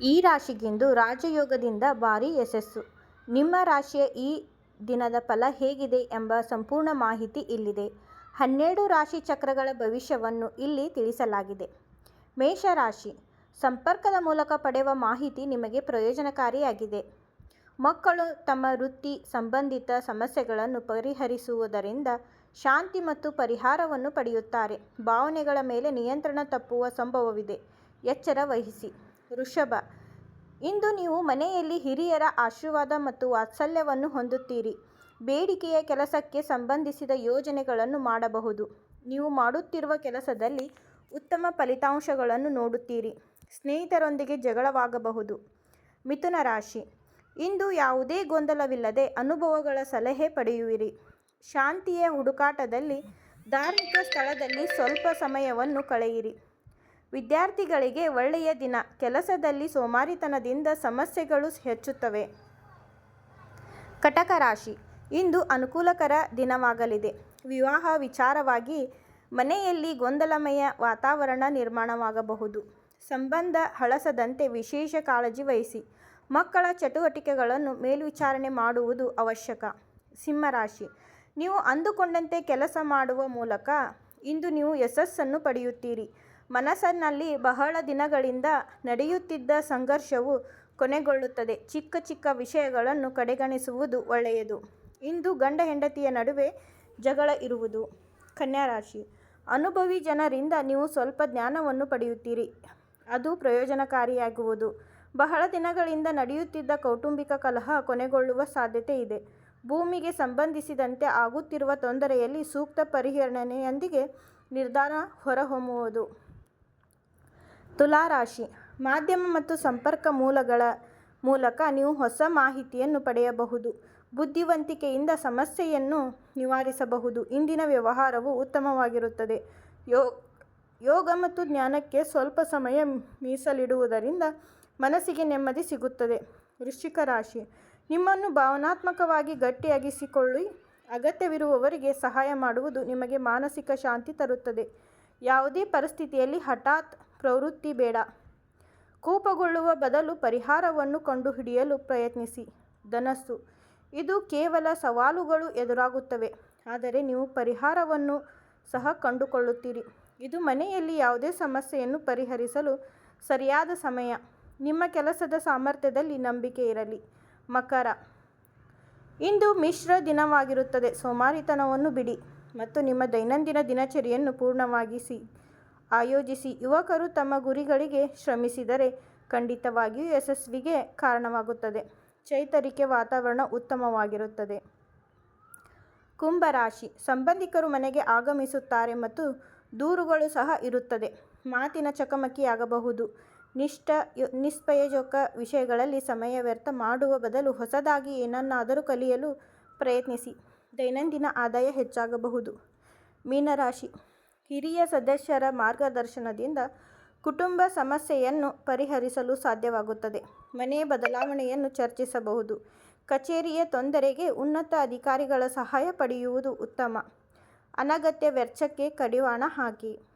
ಈ ರಾಶಿಗಿಂದು ರಾಜಯೋಗದಿಂದ ಭಾರಿ ಯಶಸ್ಸು. ನಿಮ್ಮ ರಾಶಿಯ ಈ ದಿನದ ಫಲ ಹೇಗಿದೆ ಎಂಬ ಸಂಪೂರ್ಣ ಮಾಹಿತಿ ಇಲ್ಲಿದೆ. ಹನ್ನೆರಡು ರಾಶಿ ಚಕ್ರಗಳ ಭವಿಷ್ಯವನ್ನು ಇಲ್ಲಿ ತಿಳಿಸಲಾಗಿದೆ. ಮೇಷರಾಶಿ: ಸಂಪರ್ಕದ ಮೂಲಕ ಪಡೆಯುವ ಮಾಹಿತಿ ನಿಮಗೆ ಪ್ರಯೋಜನಕಾರಿಯಾಗಿದೆ. ಮಕ್ಕಳು ತಮ್ಮ ವೃತ್ತಿ ಸಂಬಂಧಿತ ಸಮಸ್ಯೆಗಳನ್ನು ಪರಿಹರಿಸುವುದರಿಂದ ಶಾಂತಿ ಮತ್ತು ಪರಿಹಾರವನ್ನು ಪಡೆಯುತ್ತಾರೆ. ಭಾವನೆಗಳ ಮೇಲೆ ನಿಯಂತ್ರಣ ತಪ್ಪುವ ಸಂಭವವಿದೆ, ಎಚ್ಚರ ವಹಿಸಿ. ವೃಷಭ: ಇಂದು ನೀವು ಮನೆಯಲ್ಲಿ ಹಿರಿಯರ ಆಶೀರ್ವಾದ ಮತ್ತು ವಾತ್ಸಲ್ಯವನ್ನು ಹೊಂದುತ್ತೀರಿ. ಬೇಡಿಕೆಯ ಕೆಲಸಕ್ಕೆ ಸಂಬಂಧಿಸಿದ ಯೋಜನೆಗಳನ್ನು ಮಾಡಬಹುದು. ನೀವು ಮಾಡುತ್ತಿರುವ ಕೆಲಸದಲ್ಲಿ ಉತ್ತಮ ಫಲಿತಾಂಶಗಳನ್ನು ನೋಡುತ್ತೀರಿ. ಸ್ನೇಹಿತರೊಂದಿಗೆ ಜಗಳವಾಗಬಹುದು. ಮಿಥುನ ರಾಶಿ: ಇಂದು ಯಾವುದೇ ಗೊಂದಲವಿಲ್ಲದೆ ಅನುಭವಗಳ ಸಲಹೆ ಪಡೆಯುವಿರಿ. ಶಾಂತಿಯ ಹುಡುಕಾಟದಲ್ಲಿ ಧಾರ್ಮಿಕ ಸ್ಥಳದಲ್ಲಿ ಸ್ವಲ್ಪ ಸಮಯವನ್ನು ಕಳೆಯಿರಿ. ವಿದ್ಯಾರ್ಥಿಗಳಿಗೆ ಒಳ್ಳೆಯ ದಿನ. ಕೆಲಸದಲ್ಲಿ ಸೋಮಾರಿತನದಿಂದ ಸಮಸ್ಯೆಗಳು ಹೆಚ್ಚುತ್ತವೆ. ಕಟಕ ರಾಶಿ: ಇಂದು ಅನುಕೂಲಕರ ದಿನವಾಗಲಿದೆ. ವಿವಾಹ ವಿಚಾರವಾಗಿ ಮನೆಯಲ್ಲಿ ಗೊಂದಲಮಯ ವಾತಾವರಣ ನಿರ್ಮಾಣವಾಗಬಹುದು. ಸಂಬಂಧ ಹಳಸದಂತೆ ವಿಶೇಷ ಕಾಳಜಿ ವಹಿಸಿ. ಮಕ್ಕಳ ಚಟುವಟಿಕೆಗಳನ್ನು ಮೇಲ್ವಿಚಾರಣೆ ಮಾಡುವುದು ಅವಶ್ಯಕ. ಸಿಂಹರಾಶಿ ನೀವು ಅಂದುಕೊಂಡಂತೆ ಕೆಲಸ ಮಾಡುವ ಮೂಲಕ ಇಂದು ನೀವು ಯಶಸ್ಸನ್ನು ಪಡೆಯುತ್ತೀರಿ. ಮನಸ್ಸಿನಲ್ಲಿ ಬಹಳ ದಿನಗಳಿಂದ ನಡೆಯುತ್ತಿದ್ದ ಸಂಘರ್ಷವು ಕೊನೆಗೊಳ್ಳುತ್ತದೆ. ಚಿಕ್ಕ ಚಿಕ್ಕ ವಿಷಯಗಳನ್ನು ಕಡೆಗಣಿಸುವುದು ಒಳ್ಳೆಯದು. ಇಂದು ಗಂಡ-ಹೆಂಡತಿಯ ನಡುವೆ ಜಗಳ ಇರುವುದು. ಕನ್ಯಾ ರಾಶಿ: ಅನುಭವಿ ಜನರಿಂದ ನೀವು ಸ್ವಲ್ಪ ಜ್ಞಾನವನ್ನು ಪಡೆಯುತ್ತೀರಿ. ಅದು ಪ್ರಯೋಜನಕಾರಿಯಾಗುವುದು. ಬಹಳ ದಿನಗಳಿಂದ ನಡೆಯುತ್ತಿದ್ದ ಕೌಟುಂಬಿಕ ಕಲಹ ಕೊನೆಗೊಳ್ಳುವ ಸಾಧ್ಯತೆ ಇದೆ. ಭೂಮಿಗೆ ಸಂಬಂಧಿಸಿದಂತೆ ಆಗುತ್ತಿರುವ ತೊಂದರೆಯಲ್ಲಿ ಸೂಕ್ತ ಪರಿಹರಣೆಯೊಂದಿಗೆ ನಿರ್ಧಾರ ಹೊರಹೊಮ್ಮುವುದು. ತುಲಾ ರಾಶಿ: ಮಾಧ್ಯಮ ಮತ್ತು ಸಂಪರ್ಕ ಮೂಲಗಳ ಮೂಲಕ ನೀವು ಹೊಸ ಮಾಹಿತಿಯನ್ನು ಪಡೆಯಬಹುದು. ಬುದ್ಧಿವಂತಿಕೆಯಿಂದ ಸಮಸ್ಯೆಯನ್ನು ನಿವಾರಿಸಬಹುದು. ಇಂದಿನ ವ್ಯವಹಾರವು ಉತ್ತಮವಾಗಿರುತ್ತದೆ. ಯೋ, ಯೋಗ ಮತ್ತು ಜ್ಞಾನಕ್ಕೆ ಸ್ವಲ್ಪ ಸಮಯ ಮೀಸಲಿಡುವುದರಿಂದ ಮನಸ್ಸಿಗೆ ನೆಮ್ಮದಿ ಸಿಗುತ್ತದೆ. ವೃಶ್ಚಿಕ ರಾಶಿ: ನಿಮ್ಮನ್ನು ಭಾವನಾತ್ಮಕವಾಗಿ ಗಟ್ಟಿಯಾಗಿಸಿಕೊಳ್ಳಿ. ಅಗತ್ಯವಿರುವವರಿಗೆ ಸಹಾಯ ಮಾಡುವುದು ನಿಮಗೆ ಮಾನಸಿಕ ಶಾಂತಿ ತರುತ್ತದೆ. ಯಾವುದೇ ಪರಿಸ್ಥಿತಿಯಲ್ಲಿ ಹಠಾತ್ ಪ್ರವೃತ್ತಿ ಬೇಡ. ಕೋಪಗೊಳ್ಳುವ ಬದಲು ಪರಿಹಾರವನ್ನು ಕಂಡುಹಿಡಿಯಲು ಪ್ರಯತ್ನಿಸಿ. ಧನಸ್ಸು: ಇದು ಕೇವಲ ಸವಾಲುಗಳು ಎದುರಾಗುತ್ತವೆ. ಆದರೆ ನೀವು ಪರಿಹಾರವನ್ನು ಸಹ ಕಂಡುಕೊಳ್ಳುತ್ತೀರಿ. ಇದು ಮನೆಯಲ್ಲಿ ಯಾವುದೇ ಸಮಸ್ಯೆಯನ್ನು ಪರಿಹರಿಸಲು ಸರಿಯಾದ ಸಮಯ. ನಿಮ್ಮ ಕೆಲಸದ ಸಾಮರ್ಥ್ಯದಲ್ಲಿ ನಂಬಿಕೆ ಇರಲಿ. ಮಕರ: ಇಂದು ಮಿಶ್ರ ದಿನವಾಗಿರುತ್ತದೆ. ಸೋಮಾರಿತನವನ್ನು ಬಿಡಿ ಮತ್ತು ನಿಮ್ಮ ದೈನಂದಿನ ದಿನಚರಿಯನ್ನು ಪೂರ್ಣವಾಗಿ ಆಯೋಜಿಸಿ. ಯುವಕರು ತಮ್ಮ ಗುರಿಗಳಿಗೆ ಶ್ರಮಿಸಿದರೆ ಖಂಡಿತವಾಗಿಯೂ ಯಶಸ್ವಿಗೆ ಕಾರಣವಾಗುತ್ತದೆ. ಚೈತರಿಕೆ ವಾತಾವರಣ ಉತ್ತಮವಾಗಿರುತ್ತದೆ. ಕುಂಭರಾಶಿ ಸಂಬಂಧಿಕರು ಮನೆಗೆ ಆಗಮಿಸುತ್ತಾರೆ ಮತ್ತು ದೂರುಗಳು ಸಹ ಇರುತ್ತದೆ. ಮಾತಿನ ಚಕಮಕಿಯಾಗಬಹುದು. ನಿಷ್ಠ, ನಿಷ್ಪ್ರಯೋಜಕ ವಿಷಯಗಳಲ್ಲಿ ಸಮಯ ವ್ಯರ್ಥ ಮಾಡುವ ಬದಲು ಹೊಸದಾಗಿ ಏನನ್ನಾದರೂ ಕಲಿಯಲು ಪ್ರಯತ್ನಿಸಿ. ದೈನಂದಿನ ಆದಾಯ ಹೆಚ್ಚಾಗಬಹುದು. ಮೀನ ರಾಶಿ: ಹಿರಿಯ ಸದಸ್ಯರ ಮಾರ್ಗದರ್ಶನದಿಂದ ಕುಟುಂಬ ಸಮಸ್ಯೆಯನ್ನು ಪರಿಹರಿಸಲು ಸಾಧ್ಯವಾಗುತ್ತದೆ. ಮನೆ ಬದಲಾವಣೆಯನ್ನು ಚರ್ಚಿಸಬಹುದು. ಕಚೇರಿಯ ತೊಂದರೆಗೆ ಉನ್ನತ ಅಧಿಕಾರಿಗಳ ಸಹಾಯ ಪಡೆಯುವುದು ಉತ್ತಮ. ಅನಗತ್ಯ ವೆಚ್ಚಕ್ಕೆ ಕಡಿವಾಣ ಹಾಕಿ.